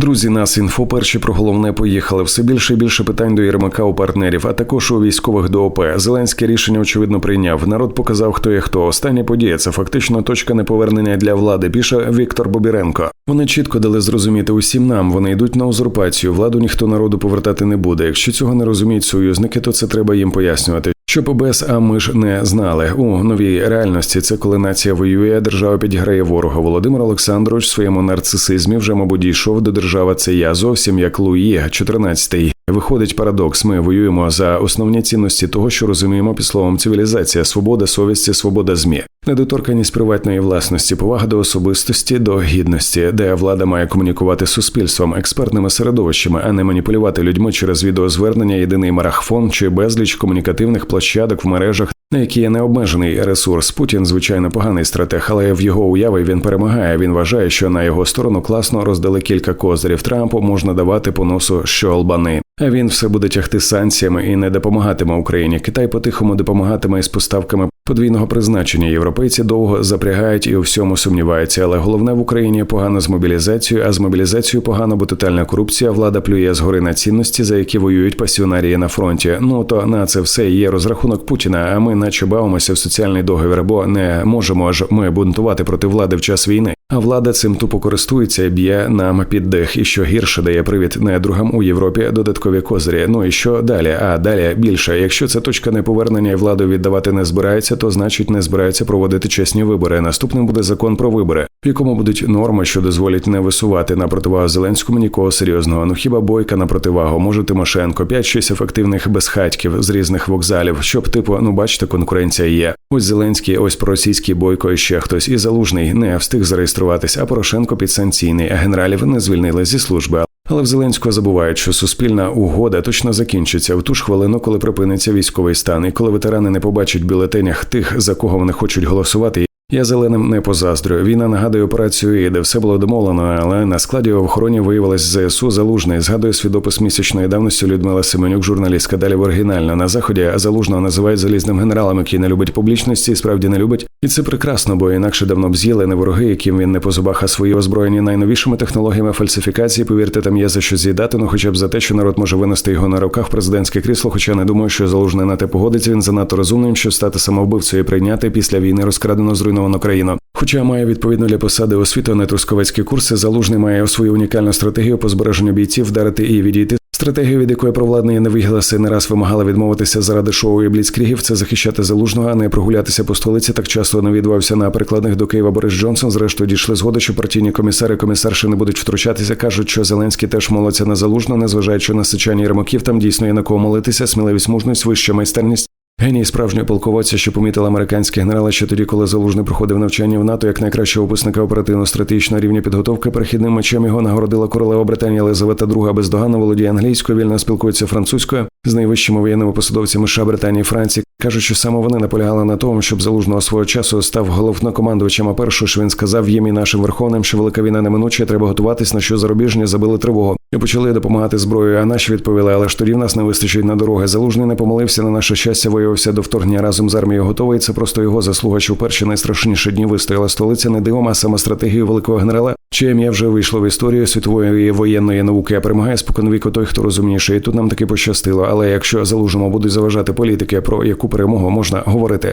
Друзі, нас інфо перші про головне поїхали. Все більше і більше питань до Єрмака у партнерів, а також у військових до ОП. Зеленське рішення очевидно прийняв. Народ показав, хто є хто. Остання подія це фактично точка неповернення для влади. Пише Віктор Бобіренко. Вони чітко дали зрозуміти усім нам. Вони йдуть на узурпацію. Владу ніхто народу повертати не буде. Якщо цього не розуміють союзники, то це треба їм пояснювати. Що ПБС, а ми ж не знали у новій реальності. Це коли нація воює, держава підіграє ворога. Володимир Олександрович в своєму нарцисизмі вже, мабуть, дійшов до держави. Це я зовсім як Луї, 14-й. Виходить парадокс. Ми воюємо за основні цінності того, що розуміємо під словом цивілізація, свобода, совісті, свобода змі, недоторканість приватної власності, повага до особистості, до гідності, де влада має комунікувати з суспільством, експертними середовищами, а не маніпулювати людьми через відеозвернення, єдиний марафон чи безліч комунікативних площадок в мережах. На які є необмежений ресурс. Путін, звичайно, поганий стратег, але в його уяви він перемагає. Він вважає, що на його сторону класно роздали кілька козирів. Трампу можна давати по носу щолбани. А він все буде тягти санкціями і не допомагатиме Україні. Китай по-тихому допомагатиме із поставками подвійного призначення. Європейці довго запрягають і у всьому сумніваються. Але головне в Україні погано з мобілізацією, а з мобілізацією погано, бо тотальна корупція. Влада плює згори на цінності, за які воюють пасіонарії на фронті. Ну то на це все є розрахунок Путіна. А ми, наче бавимося в соціальний договір, бо не можемо ж ми бунтувати проти влади в час війни. А влада цим тупо користується б'є нам під дих, і що гірше дає привід недругам у Європі додаткові козирі. Ну і що далі? А далі більше. Якщо це точка неповернення і владу віддавати не збирається, то значить не збирається проводити чесні вибори. Наступним буде закон про вибори, в якому будуть норми, що дозволять не висувати на противагу Зеленському нікого серйозного. Ну хіба бойка на противагу? Може Тимошенко, 5-6 ефективних безхатьків з різних вокзалів, щоб типу, ну бачите, конкуренція є. Ось Зеленський, ось проросійський бойко і ще хтось. І залужний не встиг зареєструватись, а Порошенко підсанкційний, а генералів не звільнили зі служби. Але в Зеленського забувають, що суспільна угода точно закінчиться в ту ж хвилину, коли припиниться військовий стан, і коли ветерани не побачать в бюлетенях тих, за кого вони хочуть голосувати. Я зеленим не позаздрюю. Війна нагадує операцію, і де все було домовлено, але на складі в охороні виявилась ЗСУ залужний. Згадує свідопис місячної давності Людмила Семенюк, журналістка. Далі в оригінально на заході залужного називають залізним генералом, який не любить публічності, і справді не любить. І це прекрасно, бо інакше давно б з'їли не вороги, яким він не по зубах, а свої озброєні найновішими технологіями фальсифікації. Повірте, там є за що з'їдати, ну хоча б за те, що народ може винести його на руках в президентське крісло. Хоча не думаю, що залужний на те погодиться. Він занадто розумним, щоб стати самовбивцею і прийняти після війни розкрадену зруйновану країну. Хоча має відповідно для посади освіту, а не трусковецькі курси, залужний має свою унікальну стратегію по збереженню бійців, вдарити і відійти. Стратегію, від якої провладної невигласи не раз вимагала відмовитися заради шоу і бліцкрігів, це захищати залужного, а не прогулятися по столиці. Так часто навідувався на прикладних до Києва Борис Джонсон. Зрештою дійшли згоди, що партійні комісари, комісарші не будуть втручатися. кажуть, що Зеленський теж молиться на залужно, незважаючи на сичання Єрмаків, там дійсно є на кого молитися, сміливість, мужність, вища майстерність. Геній справжнього полководця, що помітили американські генерали ще тоді, коли залужний проходив навчання в НАТО як найкращого випускника оперативно-стратегічного рівня підготовки. Перехідним мечем його нагородила королева Британії Елизавета II бездоганно володіє англійською, вільно спілкується французькою з найвищими воєнними посадовцями США, Британії, Франції. Кажуть, що саме вони наполягали на тому, щоб залужного свого часу став головнокомандувачем. А першого ж він сказав їм і нашим верховним, що велика війна неминуча, треба готуватись, на що зарубіжні забили тривогу. І почали допомагати зброєю. А наші відповіли, але ж тоді в нас не вистачить на дороги. Залужний не помилився на наше щастя, виявився до вторгнення разом з армією готовий. Це просто його заслуга, що в перші найстрашніші дні вистояла столиця не дивом, а саме стратегію великого генерала. Чиє ім'я вже вийшло в історію світової воєнної науки, а перемагає споконвіку той, хто розумніший. І тут нам таки пощастило. Але якщо залужному будуть заважати політики, про яку перемогу можна говорити.